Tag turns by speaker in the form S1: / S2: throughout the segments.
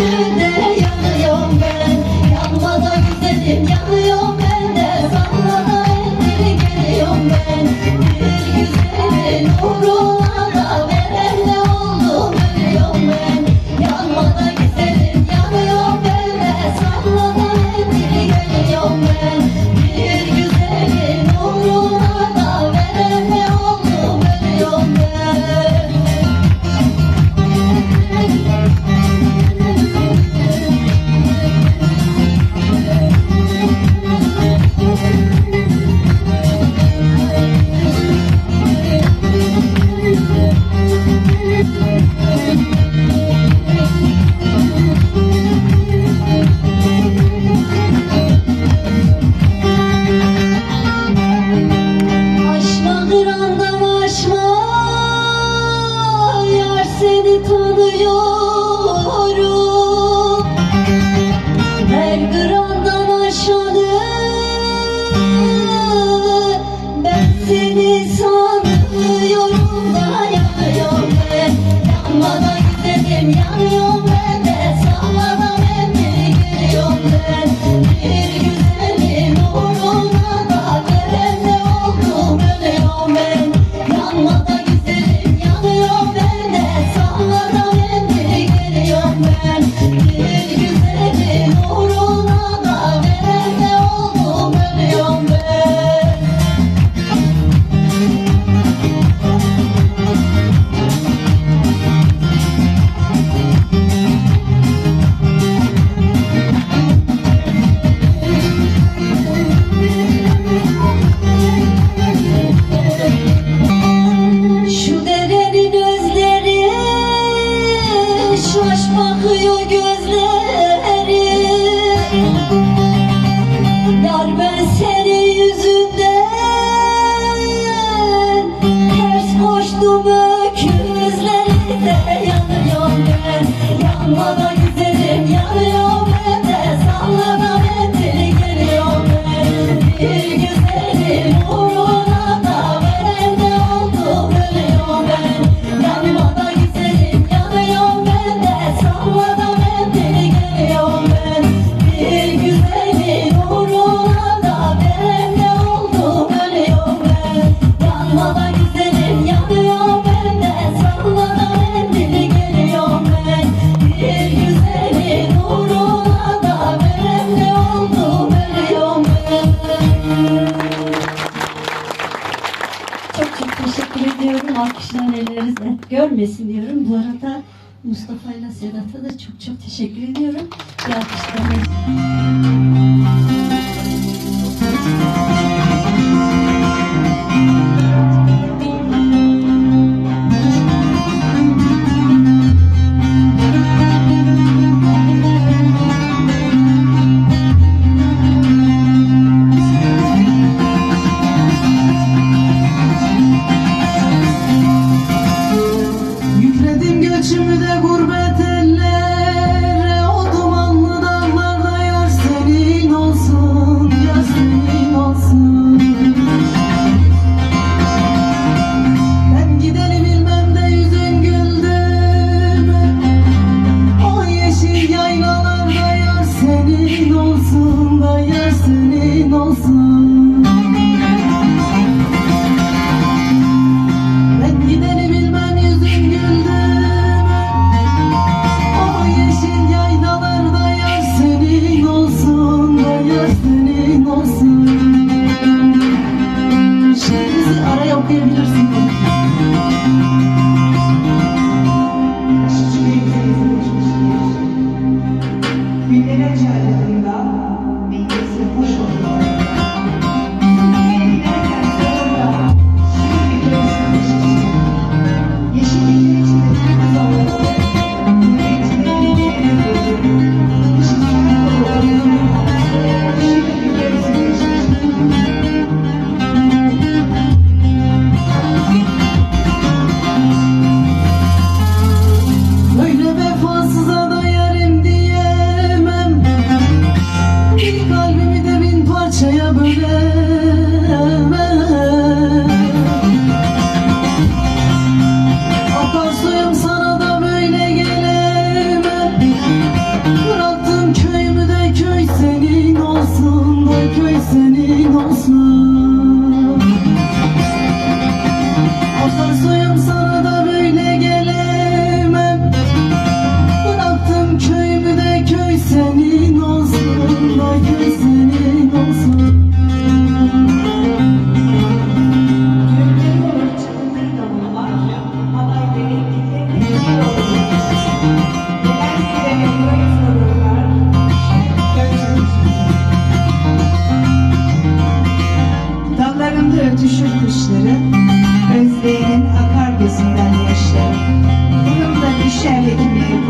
S1: to Sallana güzelim yanıyor bende. Sallana geliyor ben. Bir güzeli nuruna da Veremli oldum ölüyorum ben. Çok çok teşekkür ediyorum alkışlar ellerinize. Görmesin diyorum. Bu arada Mustafa ile Sedat'a da çok çok teşekkür ediyorum. Bir alkışlar. olsun da yer olsun. I'm sorry. Shanley Community.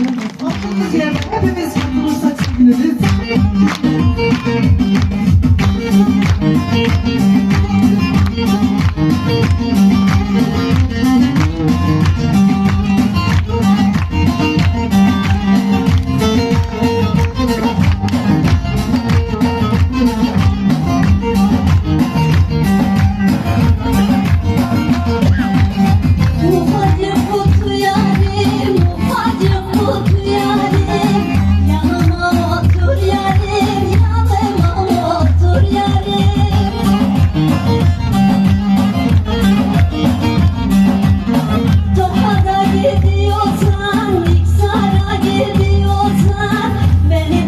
S2: Mutlu yerde hepimiz mutlulukla korkma
S1: beni